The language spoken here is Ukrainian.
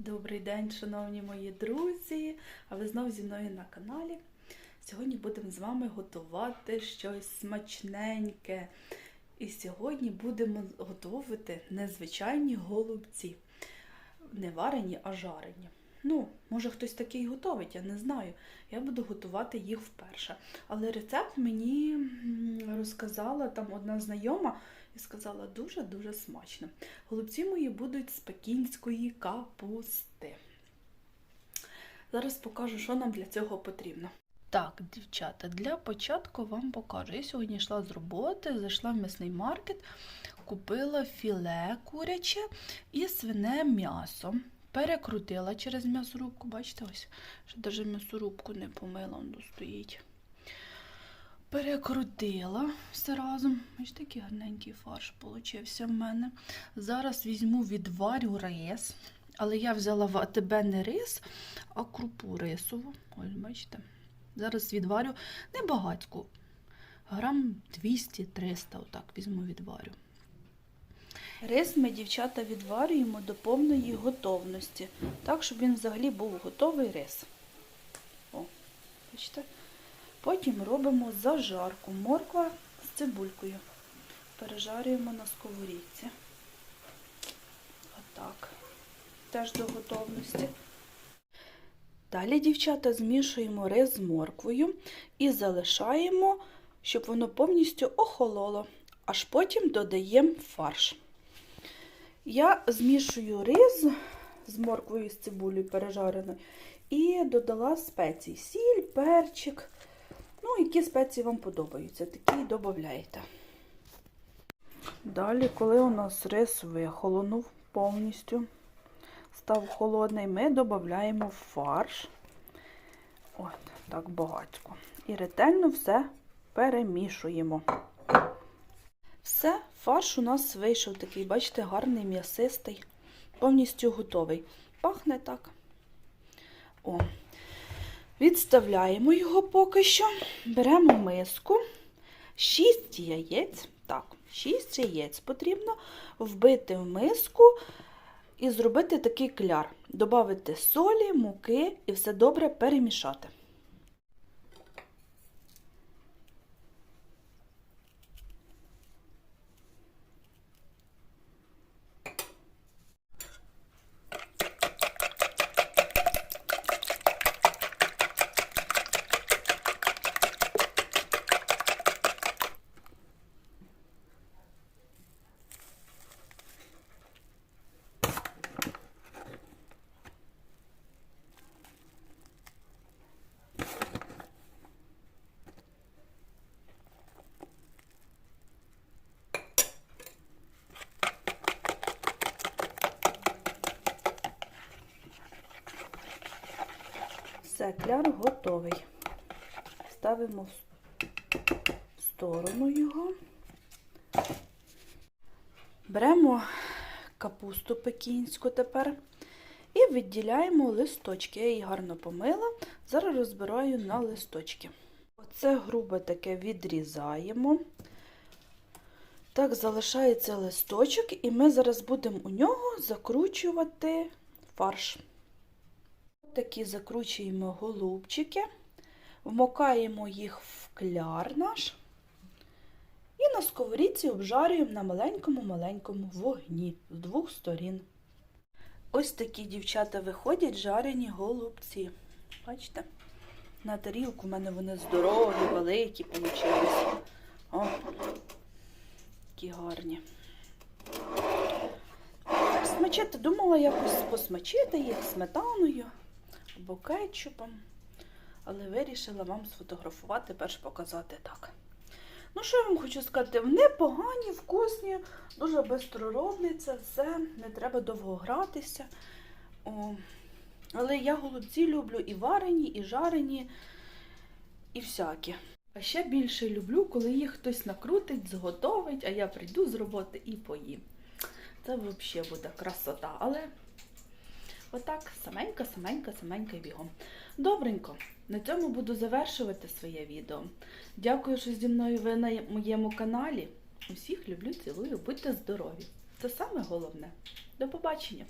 Добрий день, шановні мої друзі! А ви знову зі мною на каналі. Сьогодні будемо з вами готувати щось смачненьке. І сьогодні будемо готувати незвичайні голубці. Не варені, а жарені. Ну, може хтось такий готовить, я не знаю. Я буду готувати їх вперше. Але рецепт мені розказала там одна знайома і сказала дуже-дуже смачно. Голубці мої будуть з пекінської капусти. Зараз покажу, що нам для цього потрібно. Так, дівчата, для початку вам покажу. Я сьогодні йшла з роботи, зайшла в м'ясний маркет, купила філе куряче і свине м'ясо. Перекрутила через м'ясорубку, бачите, ось, що навіть м'ясорубку не помила, воно стоїть. Перекрутила все разом. Ось такий гарненький фарш получився в мене. Зараз візьму відварю рис, але я взяла в АТБ не рис, а крупу рисову. Ось, бачите. Зараз відварю небагатьку. Грам 200-300, отак візьму відварю. Рис ми, дівчата, відварюємо до повної готовності, так, щоб він взагалі був готовий рис. О, бачите? Потім робимо зажарку. Морква з цибулькою. Пережарюємо на сковорідці. Отак. Теж до готовності. Далі, дівчата, змішуємо рис з морквою і залишаємо, щоб воно повністю охололо. Аж потім додаємо фарш. Я змішую рис з морквою з цибулею пережареною і додала спецій. Сіль, перчик. Ну, які спеції вам подобаються, такі додаєте. Далі, коли у нас рис вихолонув повністю, став холодний, ми додаємо фарш. От, так багатько. І ретельно все перемішуємо. Все, фарш у нас вийшов такий, бачите, гарний, м'ясистий, повністю готовий. Пахне так. О. Відставляємо його поки що. Беремо миску, 6 яєць. Так, 6 яєць потрібно вбити в миску і зробити такий кляр. Добавити солі, муки і все добре перемішати. Все, кляр готовий. Ставимо в сторону його. Беремо капусту пекінську тепер і відділяємо листочки. Я її гарно помила. Зараз розбираю на листочки. Оце грубе таке відрізаємо. Так, залишається листочок, і ми зараз будемо у нього закручувати фарш. Такі закручуємо голубчики, вмокаємо їх в кляр наш і на сковорідці обжарюємо на маленькому-маленькому вогні з двох сторін. Ось такі дівчата виходять жарені голубці. Бачите? На тарілку в мене вони здорові, великі получилися. О, які гарні. Смачити думала якось посмачити їх сметаною або кетчупом, але вирішила вам сфотографувати, перш показати так. Ну, що я вам хочу сказати? Вони погані, вкусні, дуже швидко робляться, все, не треба довго гратися. О, але я голубці люблю і варені, і жарені, і всякі. А ще більше люблю, коли їх хтось накрутить, зготовить, а я прийду з роботи і поїм. Це взагалі буде красота. Але Отак, саменька, саменька, саменька і бігом. Добренько, на цьому буду завершувати своє відео. Дякую, що зі мною ви на моєму каналі. Усіх люблю, цілую, будьте здорові. Це саме головне. До побачення!